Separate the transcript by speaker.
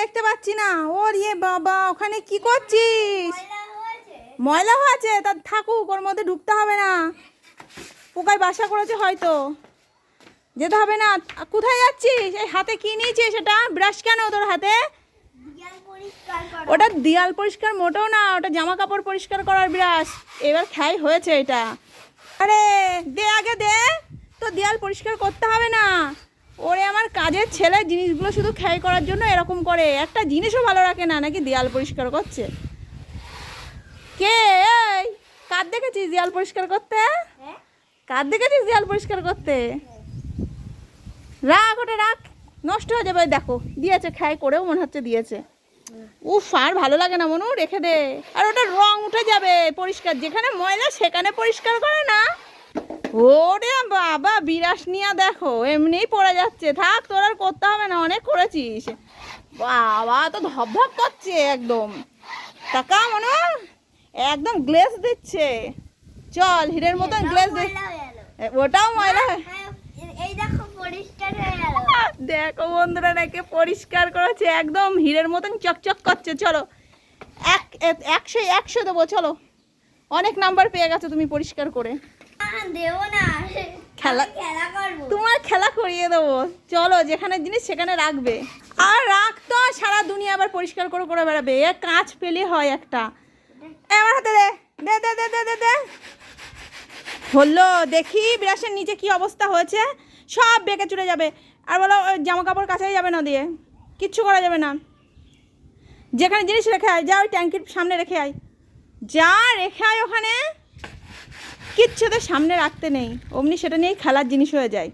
Speaker 1: দেখতে পাচ্ছি না। ওর ইয়ে বাবা, ওখানে কি করছিস? ময়লা হয়েছে। তা থাকুক, ওর মধ্যে ঢুকতে হবে না। পোকায় বাসা করেছে হয়তো। যেতে হবে না। কোথায় যাচ্ছিস? এই হাতে কি নিয়েছিস সেটা? ব্রাশ কেন তোর হাতে? ওটা দেয়াল পরিষ্কার মোটেও না, ওটা জামা কাপড় পরিষ্কার করার ব্রাশ এবার খাই হয়েছে এটা। আরে, দে আগে দে। তো দেয়াল পরিষ্কার করতে হবে না। ওরে আমার কাজের ছেলে জিনিসগুলো শুধু খেয়াই করার জন্য এরকম করে। একটা জিনিসও ভালো রাখে না নাকি দেয়াল পরিষ্কার করছে? কে এই? কার দেখেছিস দেয়াল পরিষ্কার করতে? কার দেখেছিস দেয়াল পরিষ্কার করতে? রাখ ওটা রাখ। নষ্ট হয়ে যাবে দেখো দিয়েছে খাই করেও মনে হচ্ছে দিয়েছে। উফ আর ভালো লাগে না মনু রেখে দে। আর ওটা রং উঠে যাবে পরিষ্কার যেখানে ময়লা সেখানে পরিষ্কার করে না। ওরে বাবা বিরাস নিয়ে দেখো এমনিই পড়ে যাচ্ছে। থাক তোর আর করতে হবে না অনেক করেছিস। বাবা তো ধপধপ করছে একদম। টাকা মনে একদম গ্লেজ দিচ্ছে। চল হিরের মতন গ্লেজ দে ওটাও ময়লা
Speaker 2: এই দেখো পরিষ্কার হয়ে গেল।
Speaker 1: দেখো বন্ধুরা নাকি পরিষ্কার করেছে। একদম হীরের মতন চকচক করছে। চলো এক একশো একশো দেবো চলো। অনেক নাম্বার পেয়ে গেছো তুমি পরিষ্কার করে। খেলা-
Speaker 2: আমি খেলা
Speaker 1: তোমার খেলা করিয়ে দেবো। চলো যেখানে জিনিস সেখানে রাখবে। আর রাখ তো সারা দুনিয়া আবার পরিষ্কার করে করে বেড়াবে। এ কাঁচ পেলে হয় একটা। আমার হাতে দে দে দে দে দে দে দে। হলো দেখি বিরাসের নিচে কি অবস্থা হয়েছে। সব বেঁকে চলে যাবে। আর বলো জামা কাপড় কাচাই যাবে না দিয়ে। কিচ্ছু করা যাবে না। যেখানে জিনিস রেখে আয় যা ওই ট্যাঙ্কির সামনে রেখে আয়। যা রেখে আয় ওখানে কিচ্ছু তো সামনে রাখতে নেই। অমনি সেটা নিয়েই খেলার জিনিস হয়ে যায়।